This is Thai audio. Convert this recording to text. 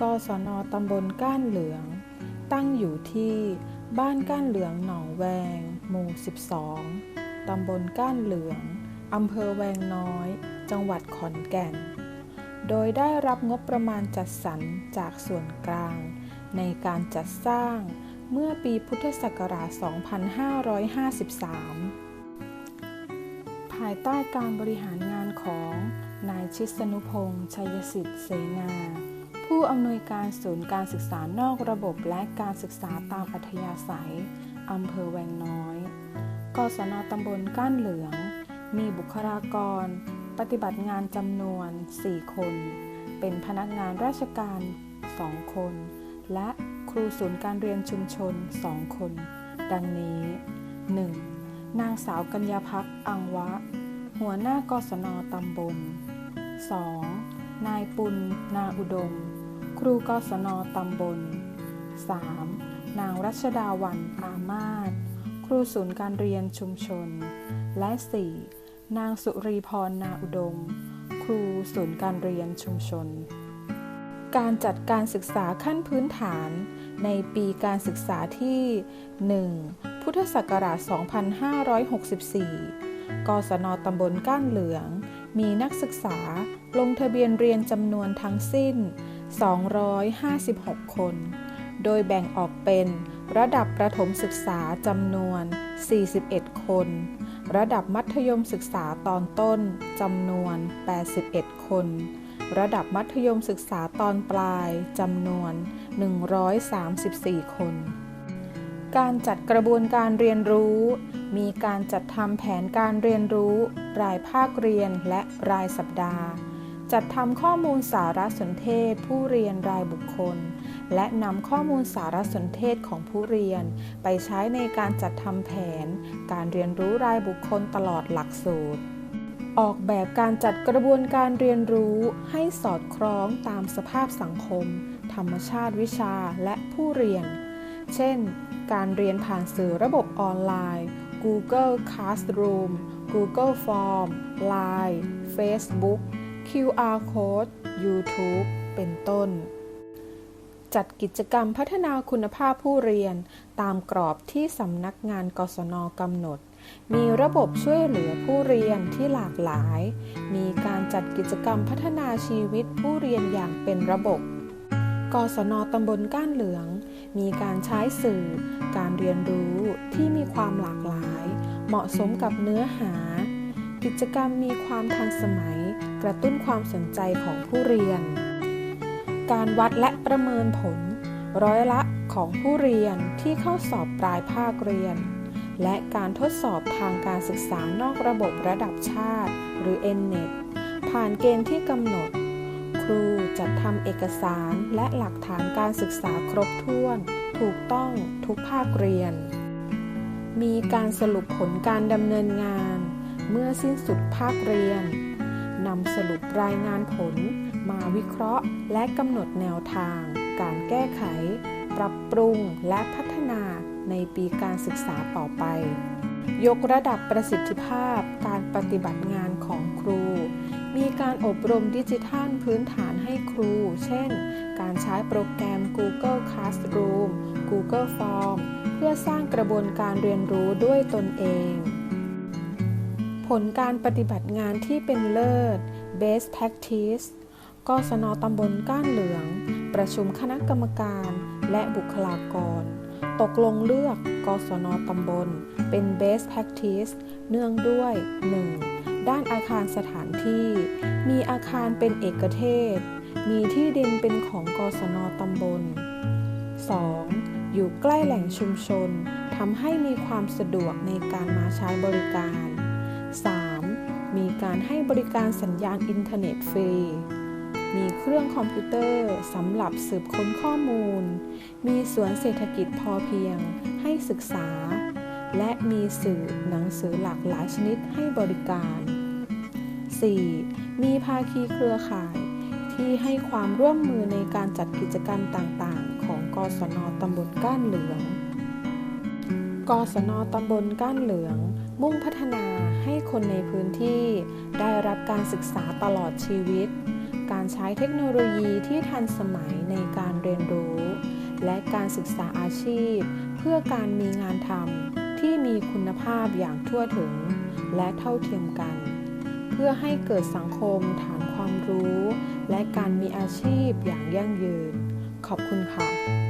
กศนตำบลก้านเหลือง ตั้งอยู่ที่บ้านก้านเหลืองหนองแวง หมู่ 12 ตำบลก้านเหลือง อำเภอแวงน้อย จังหวัดขอนแก่น โดยได้รับงบประมาณจัดสรรจากส่วนกลาง ในการจัดสร้างเมื่อปีพุทธศักราช 2553 ภายใต้การบริหารงานของนายชิสนุพงษ์ชัยสิทธิ์เสนา ผู้อำนวยการศูนย์การศึกษานอกระบบและการศึกษาตามอัธยาศัย อำเภอแวงน้อย กศนตำบลก้านเหลือง มีบุคลากร ปฏิบัติงานจำนวน 4 คน เป็นพนักงานราชการ 2 คน และครูศูนย์การเรียนชุมชน 2 คน ดังนี้ 1. นางสาวกัญญาพักอังวะ หัวหน้ากศนตำบล 2. นายปุณ นาอุดม ครูกศนตำบล 3. นางรัชดาวันอามาศครูศูนย์การเรียนชุมชน และ 4. นางสุรีพรนาอุดม ครูศูนย์การเรียนชุมชน การจัดการศึกษาขั้นพื้นฐานในปีการศึกษาที่ 1. พุทธศักราช 2564 กศนตำบลก้านเหลือง มีนักศึกษาลงทะเบียนเรียนจำนวนทั้งสิ้น 256 คน โดยแบ่งออกเป็น ระดับประถมศึกษาจำนวน 41 คน ระดับมัธยมศึกษาตอนต้นจำนวน 81 คน ระดับมัธยมศึกษาตอนปลายจำนวน 134 คน การจัดกระบวนการเรียนรู้ มีการจัดทำแผนการเรียนรู้ รายภาคเรียนและรายสัปดาห์ จัดทำข้อมูลสารสนเทศผู้เรียนรายบุคคล และนำข้อมูลสารสนเทศของผู้เรียน ไปใช้ในการจัดทำแผน การเรียนรู้รายบุคคลตลอดหลักสูตร ออกแบบการจัดกระบวนการเรียนรู้ให้สอดคล้องตามสภาพสังคม ธรรมชาติวิชาและผู้เรียน เช่น การเรียนผ่านสื่อระบบออนไลน์ Google Classroom Google Form Line Facebook QR Code YouTube เป็นต้น จัดกิจกรรมพัฒนาคุณภาพผู้เรียนตามกรอบที่สำนักงานกศนกำหนด มีระบบช่วยเหลือผู้เรียนที่หลากหลาย มีการจัดกิจกรรมพัฒนาชีวิตผู้เรียนอย่างเป็นระบบกศนตำบลก้านเหลือง มีการใช้สื่อ การเรียนรู้ที่มีความหลากหลาย เหมาะสมกับเนื้อหา กิจกรรมมีความทันสมัย กระตุ้นความสนใจของผู้เรียน การวัดและประเมินผล ร้อยละของผู้เรียนที่เข้าสอบปลายภาคเรียน และการทดสอบทางการศึกษานอกระบบระดับชาติ หรือ NNET ผ่านเกณฑ์ที่กำหนด ครูจัดทำเอกสารและหลักฐานการศึกษาครบถ้วน ถูกต้องทุกภาคเรียน มีการสรุปผลการดำเนินงาน เมื่อสิ้นสุดภาคเรียน นำสรุปรายงานผล มาวิเคราะห์ และกำหนดแนวทาง การแก้ไข ปรับปรุงและพัฒนาในปีการศึกษาต่อไป ยกระดับประสิทธิภาพการปฏิบัติงานของครู มีการอบรมดิจิทัลพื้นฐานให้ครู เช่น การใช้โปรแกรม Google Classroom Google Form เพื่อสร้างกระบวนการเรียนรู้ด้วยตนเอง ผลการปฏิบัติงานที่เป็นเลิศ Best Practice กศนตำบลก้านเหลือง ประชุมคณะกรรมการและบุคลากร ตกลงเลือกกศนตำบล เป็น Best Practice เนื่องด้วย 1. ด้านอาคารสถานที่ มีอาคารเป็นเอกเทศ มีที่ดินเป็นของกศนตำบล 2. อยู่ใกล้แหล่งชุมชนทำให้มีความสะดวกในการมาใช้บริการ มีการให้บริการสัญญาณอินเทอร์เน็ตฟรี มีเครื่องคอมพิวเตอร์สำหรับสืบค้นข้อมูล มีสวนเศรษฐกิจพอเพียง ให้ศึกษา และมีสื่อหนังสือหลากหลายชนิดให้บริการ 4. มีภาคีเครือข่าย ที่ให้ความร่วมมือในการจัดกิจกรรมต่างๆ ของกศนตำบลก้านเหลือง กศนตำบลก้านเหลือง มุ่งพัฒนา ให้คนในพื้นที่ได้รับการศึกษาตลอดชีวิต การใช้เทคโนโลยีที่ทันสมัยในการเรียนรู้ และการศึกษาอาชีพ เพื่อการมีงานทำที่มีคุณภาพอย่างทั่วถึง และเท่าเทียมกัน เพื่อให้เกิดสังคมฐานความรู้ และการมีอาชีพอย่างยั่งยืน ขอบคุณค่ะ